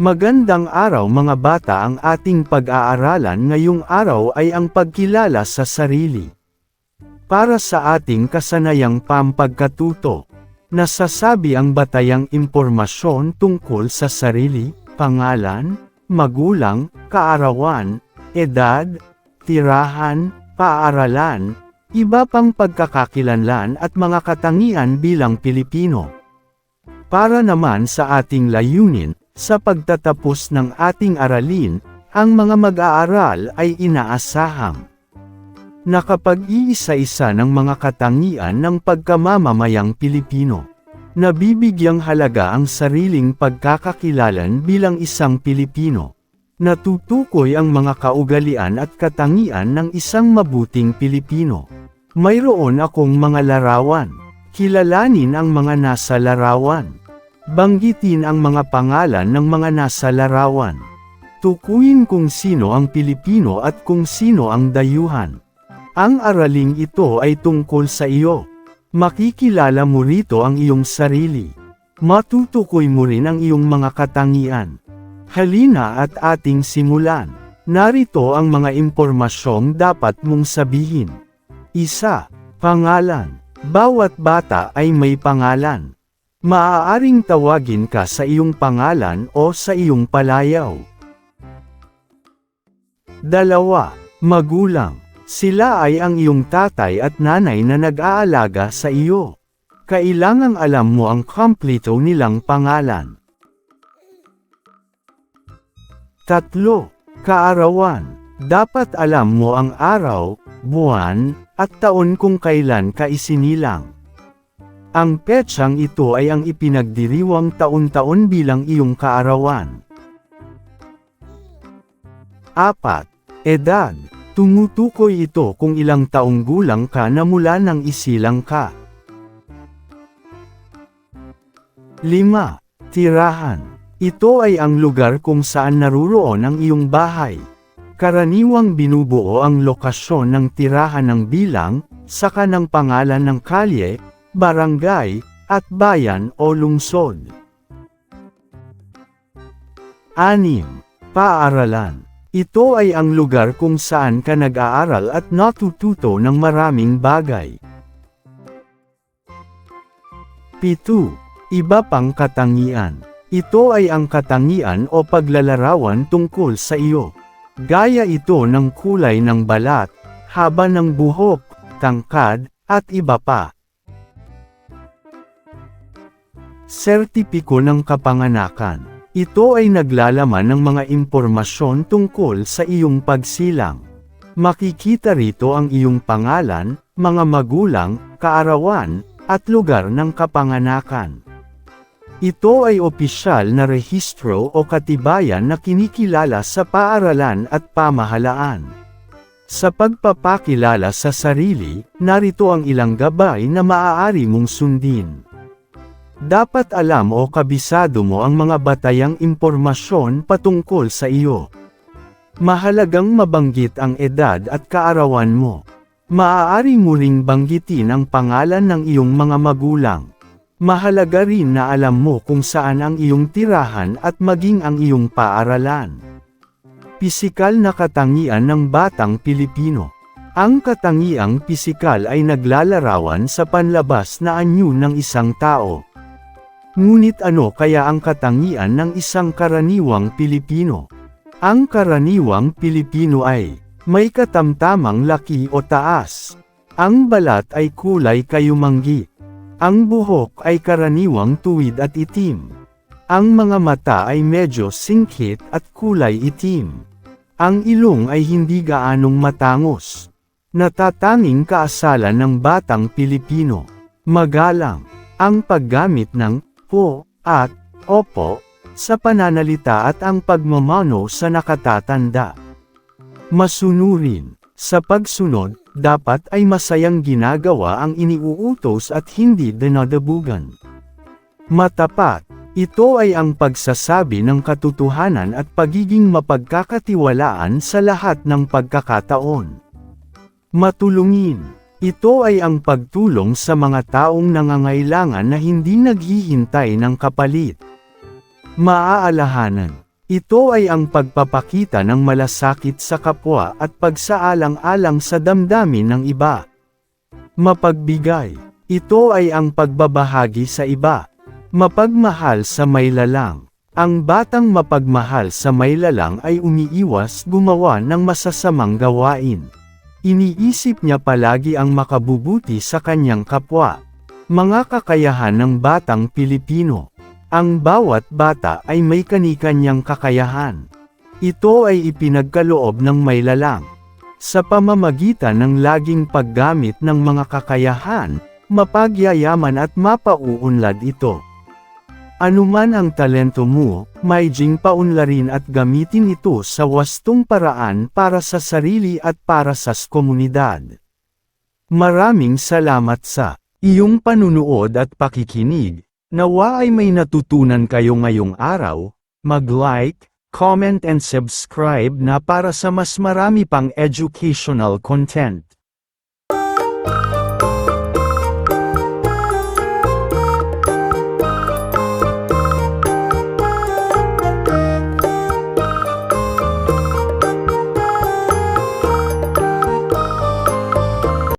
Magandang araw mga bata ang ating pag-aaralan ngayong araw ay ang pagkilala sa sarili. Para sa ating kasanayang pampagkatuto, nasasabi ang batayang impormasyon tungkol sa sarili, pangalan, magulang, kaarawan, edad, tirahan, paaralan, iba pang pagkakakilanlan at mga katangian bilang Pilipino. Para naman sa ating layunin, sa pagtatapos ng ating aralin, ang mga mag-aaral ay inaasahang nakapag-iisa-isa ng mga katangian ng pagkamamamayang Pilipino. Nabibigyang halaga ang sariling pagkakakilalan bilang isang Pilipino. Natutukoy ang mga kaugalian at katangian ng isang mabuting Pilipino. Mayroon akong mga larawan. Kilalanin ang mga nasa larawan. Banggitin ang mga pangalan ng mga nasa larawan. Tukuyin kung sino ang Pilipino at kung sino ang dayuhan. Ang araling ito ay tungkol sa iyo. Makikilala mo rito ang iyong sarili. Matutukoy mo rin ang iyong mga katangian. Halina at ating simulan. Narito ang mga impormasyong dapat mong sabihin. Isa, pangalan. Bawat bata ay may pangalan. Maaaring tawagin ka sa iyong pangalan o sa iyong palayaw. Dalawa, magulang. Sila ay ang iyong tatay at nanay na nag-aalaga sa iyo. Kailangang alam mo ang kompleto nilang pangalan. Tatlo, kaarawan. Dapat alam mo ang araw, buwan, at taon kung kailan ka isinilang. Ang petsang ito ay ang ipinagdiriwang taon-taon bilang iyong kaarawan. 4. Edad. Tumutukoy ito kung ilang taong gulang ka na mula nang isilang ka. 5. Tirahan. Ito ay ang lugar kung saan naruroon ang iyong bahay. Karaniwang binubuo ang lokasyon ng tirahan ng bilang, saka ng pangalan ng kalye, barangay, at bayan o lungsod. 6. Paaralan. Ito ay ang lugar kung saan ka nag-aaral at natututo ng maraming bagay. 7. Iba pang katangian. Ito ay ang katangian o paglalarawan tungkol sa iyo. Gaya ito ng kulay ng balat, haba ng buhok, tangkad, at iba pa. Sertipiko ng kapanganakan. Ito ay naglalaman ng mga impormasyon tungkol sa iyong pagsilang. Makikita rito ang iyong pangalan, mga magulang, kaarawan, at lugar ng kapanganakan. Ito ay opisyal na rehistro o katibayan na kinikilala sa paaralan at pamahalaan. Sa pagpapakilala sa sarili, narito ang ilang gabay na maaari mong sundin. Dapat alam o kabisado mo ang mga batayang impormasyon patungkol sa iyo. Mahalagang mabanggit ang edad at kaarawan mo. Maaari mo ring banggitin ang pangalan ng iyong mga magulang. Mahalaga rin na alam mo kung saan ang iyong tirahan at maging ang iyong paaralan. Pisikal na katangian ng batang Pilipino. Ang katangiang pisikal ay naglalarawan sa panlabas na anyo ng isang tao. Ngunit ano kaya ang katangian ng isang karaniwang Pilipino? Ang karaniwang Pilipino ay may katamtamang laki o taas. Ang balat ay kulay kayumanggi. Ang buhok ay karaniwang tuwid at itim. Ang mga mata ay medyo singkit at kulay itim. Ang ilong ay hindi gaanong matangos. Natatanging kaasalan ng batang Pilipino. Magalang. Ang paggamit ng po, at, opo, sa pananalita at ang pagmamano sa nakatatanda. Masunurin, sa pagsunod, dapat ay masayang ginagawa ang iniuutos at hindi dinadabugan. Matapat, ito ay ang pagsasabi ng katotohanan at pagiging mapagkakatiwalaan sa lahat ng pagkakataon. Matulungin, ito ay ang pagtulong sa mga taong nangangailangan na hindi naghihintay ng kapalit. Maaalahanan, Ito ay ang pagpapakita ng malasakit sa kapwa at pagsaalang-alang sa damdamin ng iba. Mapagbigay. Ito ay ang pagbabahagi sa iba. Mapagmahal sa may lalang. Ang batang mapagmahal sa may lalang ay umiiwas gumawa ng masasamang gawain. Iniisip niya palagi ang makabubuti sa kanyang kapwa. Mga kakayahan ng batang Pilipino. Ang bawat bata ay may kanikanyang kakayahan. Ito ay ipinagkaloob ng may lalang. Sa pamamagitan ng laging paggamit ng mga kakayahan, mapagyayaman at mapauunlad ito. Anuman ang talento mo, may jing paunlarin at gamitin ito sa wastong paraan para sa sarili at para sa komunidad. Maraming salamat sa iyong panunood at pakikinig. Nawa ay may natutunan kayo ngayong araw, mag-like, comment and subscribe na para sa mas marami pang educational content.